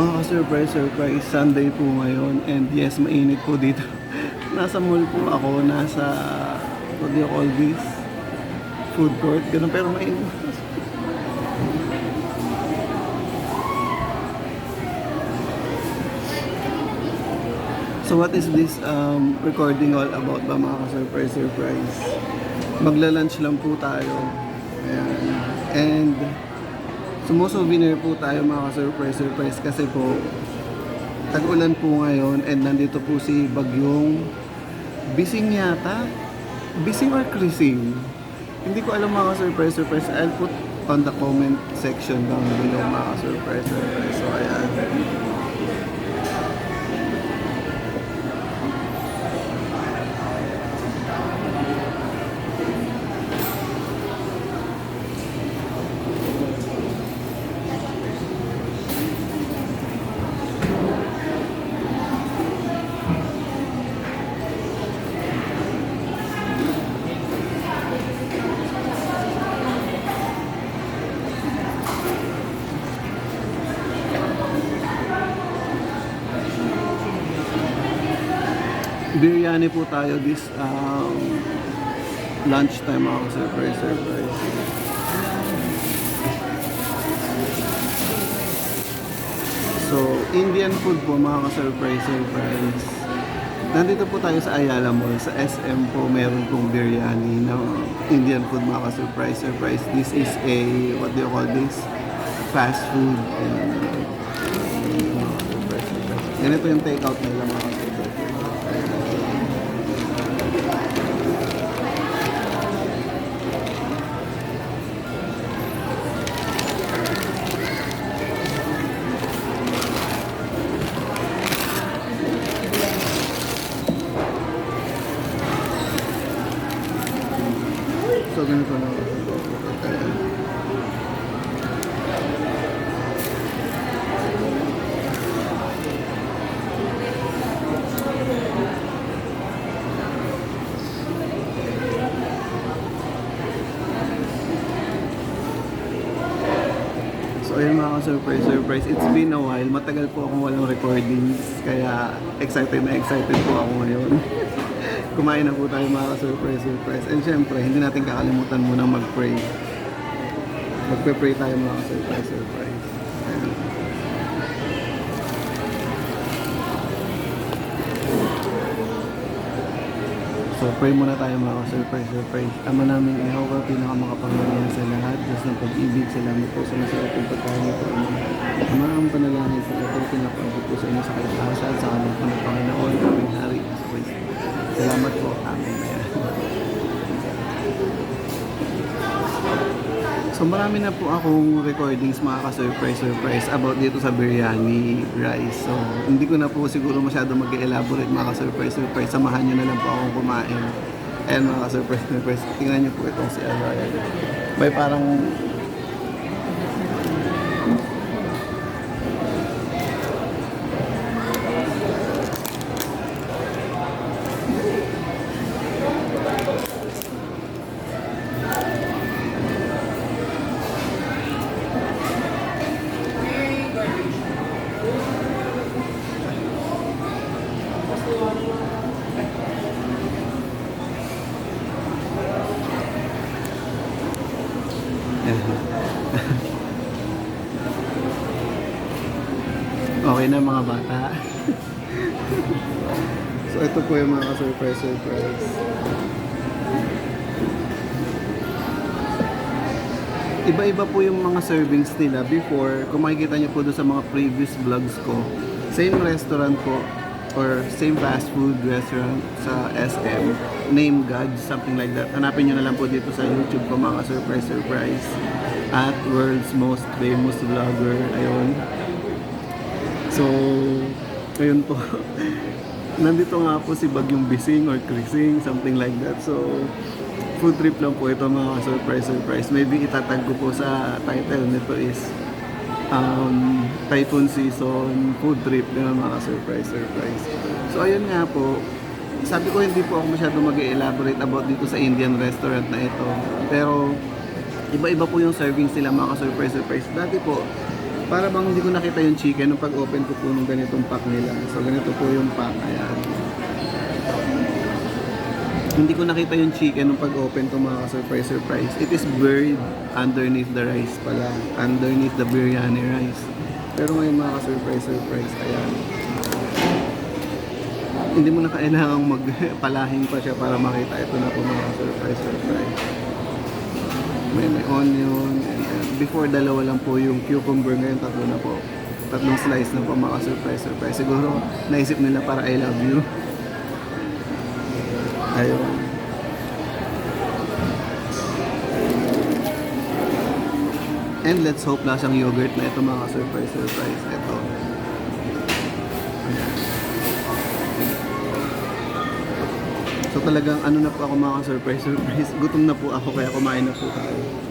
Mga ka-surprise, surprise, Sunday po ngayon and yes, mainit po dito. nasa mall po ako, nasa, what do you call this? Food court, ganun pero mainit. So what is this um, recording all about ba mga ka-surprise, surprise? Magla-lunch lang po tayo. Ayan. And sumusouvenir po tayo mga ka-surprise, surprise kasi po tag-ulan po ngayon and nandito po si Bagyong Bising yata? Bising or Krising? Hindi ko alam mga ka-surprise, surprise. I'll put on the comment section down below mga ka-surprise, surprise. So ayan. Biryani po tayo this um, lunchtime mga surprise surprise. So, Indian food po mga ka-surprise surprise. Nandito po tayo sa Ayala Mall. Sa SM po meron pong biryani na Indian food mga ka-surprise surprise. This is a, what do you call this? Fast food. And. Ganito yung takeout nila mga ganito na. So ayun mga surprise surprise. It's been a while. Matagal po akong walang recordings. Kaya excited na excited po ako ngayon. Kumain na po tayo mga surprise surprise. And syempre, hindi natin kakalimutan muna mag-pray. Magpe-pray tayo mga surprise surprise. Ayan. So pray muna tayo mga surprise surprise. Ama namin Jehovah, pinakamakapangyarihan sa lahat. Diyos ng pag-ibig, salamat po sa masarap ng pagkain ito. Ama. Ang panalangin sa ito, pinapaabot po sa inyo sa kalikasan, sa kanang po Kristo. Salamat po. Amen. So marami na po akong recordings mga ka-surprise surprise about dito sa biryani rice. So hindi ko na po siguro masyado mag-elaborate mga ka-surprise surprise. Samahan nyo na lang po akong kumain. Ayan mga ka-surprise surprise. Tingnan nyo po itong si. Ayan. May parang yung mga surprise surprise. Iba-iba po yung mga servings nila before. Kung makikita niyo po doon sa mga previous vlogs ko, same restaurant po or same fast food restaurant sa SM, Name God, something like that. Hanapin nyo na lang po dito sa YouTube ko mga surprise surprise at world's most famous vlogger. Ayun. So, ayun po. Nandito nga po si Bagyong Bising or Krising, something like that. So, food trip lang po ito mga surprise surprise. Maybe itatag ko po sa title nito is um, Typhoon Season Food Trip na mga surprise surprise. So, ayun nga po. Sabi ko hindi po ako masyado mag-elaborate about dito sa Indian restaurant na ito. Pero, iba-iba po yung servings nila mga surprise surprise. Dati po, Para bang hindi ko nakita yung chicken nung pag-open ko po nung ganitong pack nila. So ganito po yung pack. Ayan. Hindi ko nakita yung chicken nung pag-open ko mga surprise surprise. It is buried underneath the rice pala. Underneath the biryani rice. Pero ngayon mga surprise surprise. Ayan. Hindi mo na kailangang magpalahing pa siya para makita. Ito na po mga surprise surprise. May, may onion. And, and before dalawa lang po yung cucumber. Ngayon tatlo na po. Tatlong slice na po mga surprise surprise. Siguro naisip nila para I love you. Ayun. And let's hope lasang yogurt na ito mga surprise surprise. Ito. So talagang ano na po ako mga surprise surprise. Gutom na po ako kaya kumain na po tayo.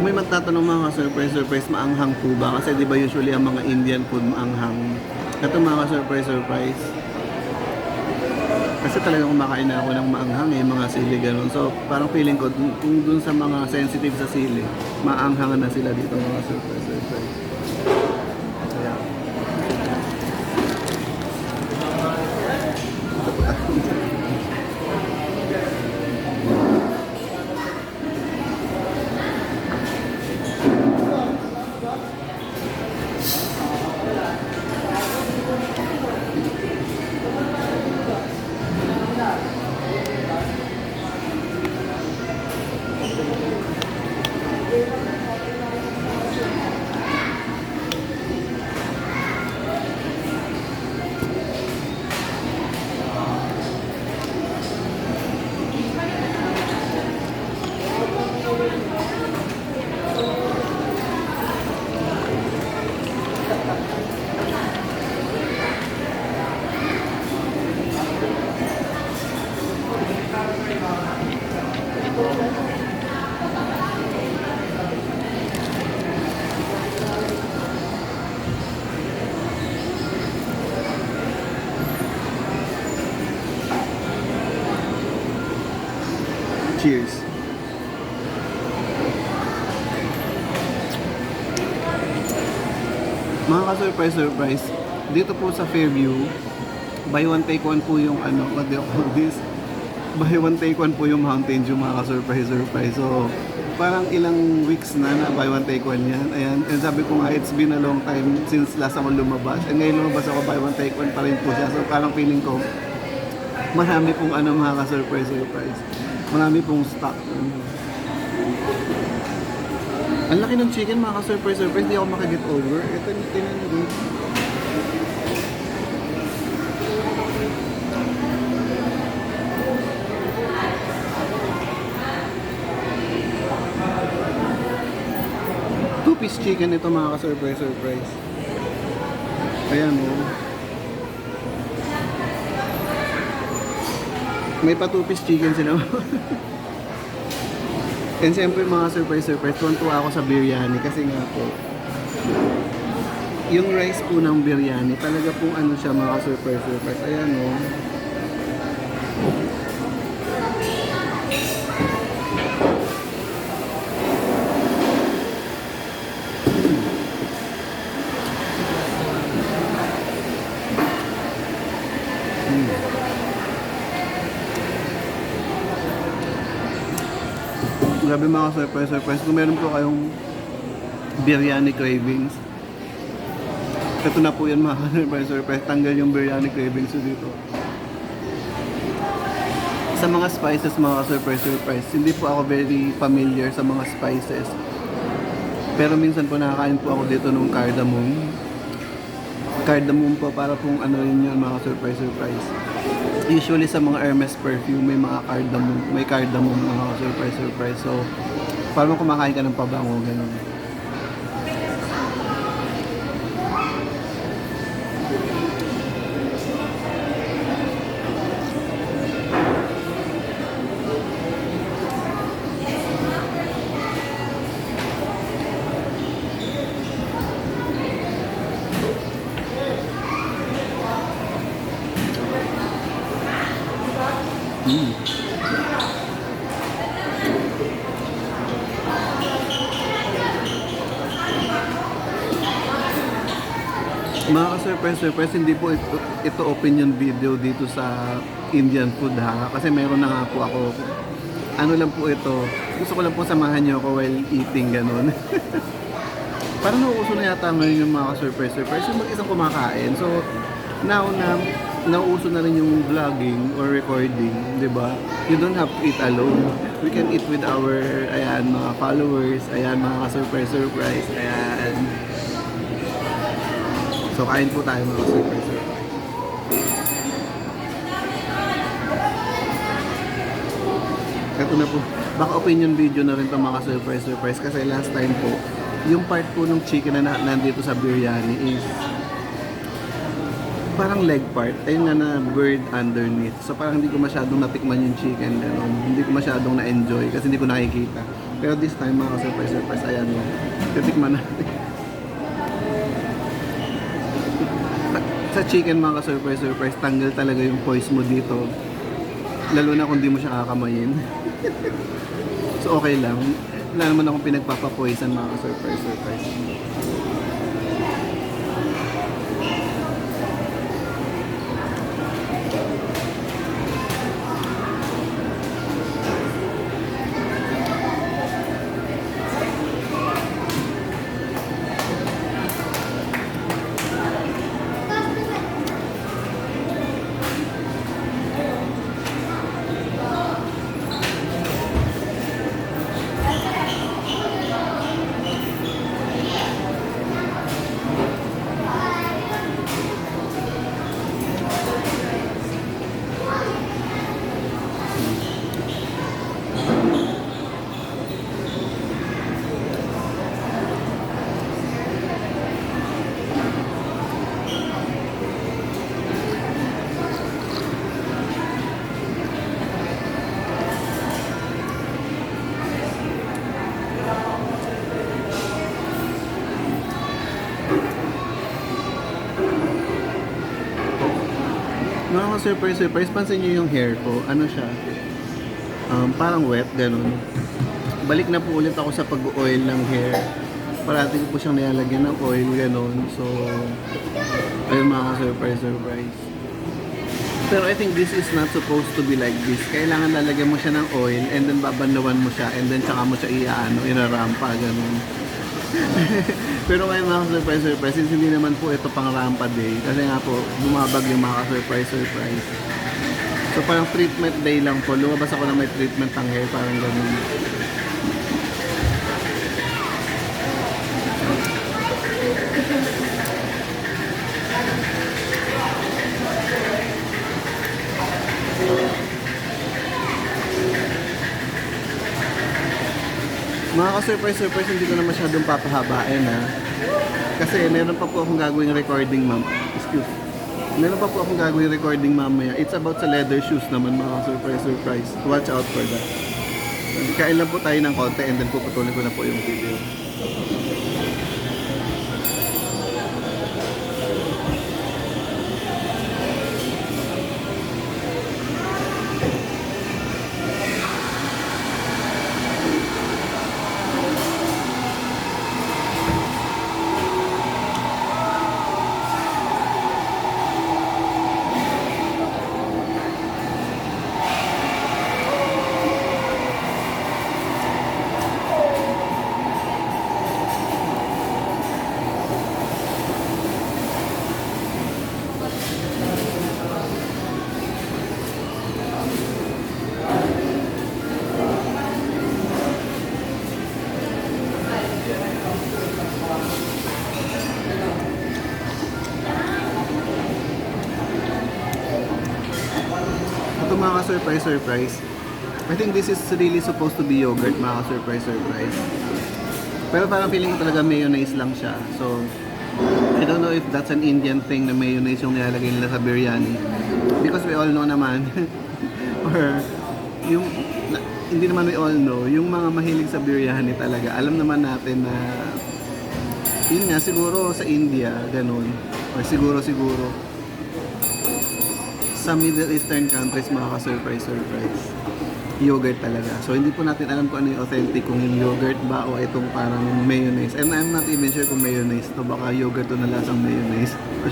Kung may magtatanong mga surprise surprise maanghang po ba? Kasi di ba usually ang mga Indian food maanghang. Ito mga surprise surprise. Kasi talagang kumakain na ako ng maanghang eh, mga sili ganun. So parang feeling ko kung dun sa mga sensitive sa sili, maanghangan na sila dito mga surprise surprise. Mga ka-surprise surprise, dito po sa Fairview, buy one take one po yung ano, what do you call this? Buy one take one po yung Mountain Dew mga ka-surprise surprise. So, parang ilang weeks na na buy one take one yan. Ayan, and sabi ko nga, it's been a long time since last ako lumabas. And ngayon lumabas ako, buy one take one pa rin po siya. So, parang feeling ko, marami pong ano mga ka-surprise surprise. Marami pong stock. Ang laki ng chicken mga ka-surprise surprise, hindi ako makaget over. Ito tinan nyo dun. Two piece chicken ito mga ka-surprise surprise. Ayan o. Oh. May pa two piece chicken sila. And siyempre mga surprise surprise, tuwan-tuwa ako sa biryani kasi nga po, yung rice po ng biryani, talaga pong ano siya mga surprise surprise. Ayan o. Grabe mga surprise surprise. Kung meron po kayong biryani cravings, ito na po yan mga surprise surprise. Tanggal yung biryani cravings dito. Sa mga spices mga surprise surprise, hindi po ako very familiar sa mga spices. Pero minsan po nakakain po ako dito nung cardamom. Cardamom po para pong ano rin yun mga surprise surprise. Usually sa mga Hermes perfume may mga cardamom, may cardamom mga surprise surprise. So Parang kumakain ka ng pabango, ganun. Mm. Mga ka-surprise, surprise, hindi po ito, ito opinion video dito sa Indian food ha. Kasi meron na nga po ako. Ano lang po ito, gusto ko lang po samahan niyo ako while eating ganun. Parang nauuso na yata ngayon yung mga ka-surprise, surprise, yung mag-isang kumakain. So, now na nauuso na rin yung vlogging or recording, di ba? You don't have to eat alone. We can eat with our, ayan, mga followers, ayan, mga ka-surprise, surprise, ayan. So, kain po tayo mga surprise surprise. Ito na po. Baka opinion video na rin itong mga surprise surprise kasi last time po, yung part po ng chicken na nandito sa biryani is parang leg part, ayun nga na bird underneath. So parang hindi ko masyadong natikman yung chicken, ganun. Hindi ko masyadong na-enjoy kasi hindi ko nakikita. Pero this time mga surprise surprise, ayan mo. Titikman natin. sa chicken mga ka-surprise surprise, tanggal talaga yung poise mo dito. Lalo na kung di mo siya kakamayin. so okay lang. Wala naman akong pinagpapapoisan mga ka-surprise surprise. Mga ka-surprise surprise, pansin niyo yung hair ko. Ano siya? Um, parang wet, ganun. Balik na po ulit ako sa pag-oil ng hair. Parati ko po siyang nilalagyan ng oil, ganun. So, ayun mga ka-surprise surprise. Pero I think this is not supposed to be like this. Kailangan lalagyan mo siya ng oil and then babanlawan mo siya and then tsaka mo siya iaano, irarampa, ganun. Pero ngayon mga surprise surprise, since hindi naman po ito pang rampa day, kasi nga po, bumabag yung mga surprise surprise. So parang treatment day lang po, lumabas ako na may treatment ng hair, parang ganun. Mga ka-surprise surprise, hindi ko na masyadong papahabain ha. Kasi meron pa po akong gagawing recording ma'am. Excuse. Meron pa po akong gagawing recording mamaya. It's about sa leather shoes naman mga surprise surprise. Watch out for that. Kain lang po tayo ng konti and then puputulin ko na po yung video. Mga ka-surprise surprise. I think this is really supposed to be yogurt, mga surprise surprise. Pero parang feeling ko talaga mayonnaise lang siya. So, I don't know if that's an Indian thing na mayonnaise yung nilalagay nila sa biryani. Because we all know naman, or yung, na, hindi naman we all know, yung mga mahilig sa biryani talaga, alam naman natin na, yun nga, siguro sa India, ganun. Or siguro, siguro, sa Middle Eastern countries, mga ka-surprise, surprise. Yogurt talaga. So, hindi po natin alam kung ano yung authentic, kung yung yogurt ba o itong parang mayonnaise. And I'm not even sure kung mayonnaise to. Baka yogurt to na lasang mayonnaise. For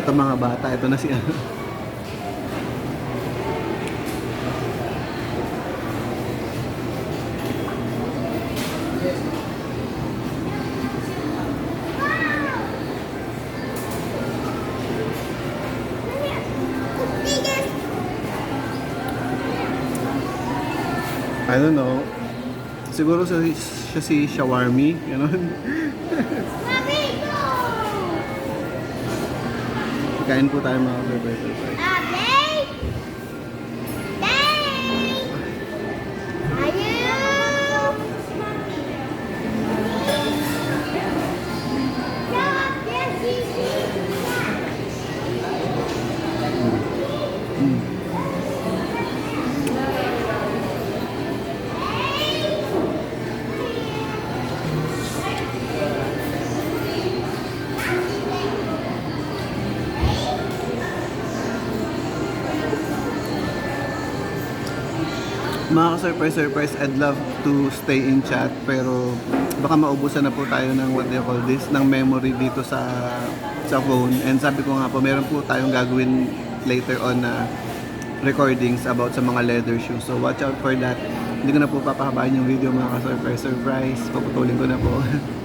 Ito mga bata, ito na si ano. I don't know. Siguro siya, siya si Shawarmi, gano'n. Kain po tayo mga surprise Mga ka-surprise surprise, I'd love to stay in chat pero baka maubusan na po tayo ng what you call this, ng memory dito sa sa phone. And sabi ko nga po, meron po tayong gagawin later on na recordings about sa mga leather shoes. So watch out for that. Hindi ko na po papahabain yung video mga ka-surprise surprise. Paputulin ko na po.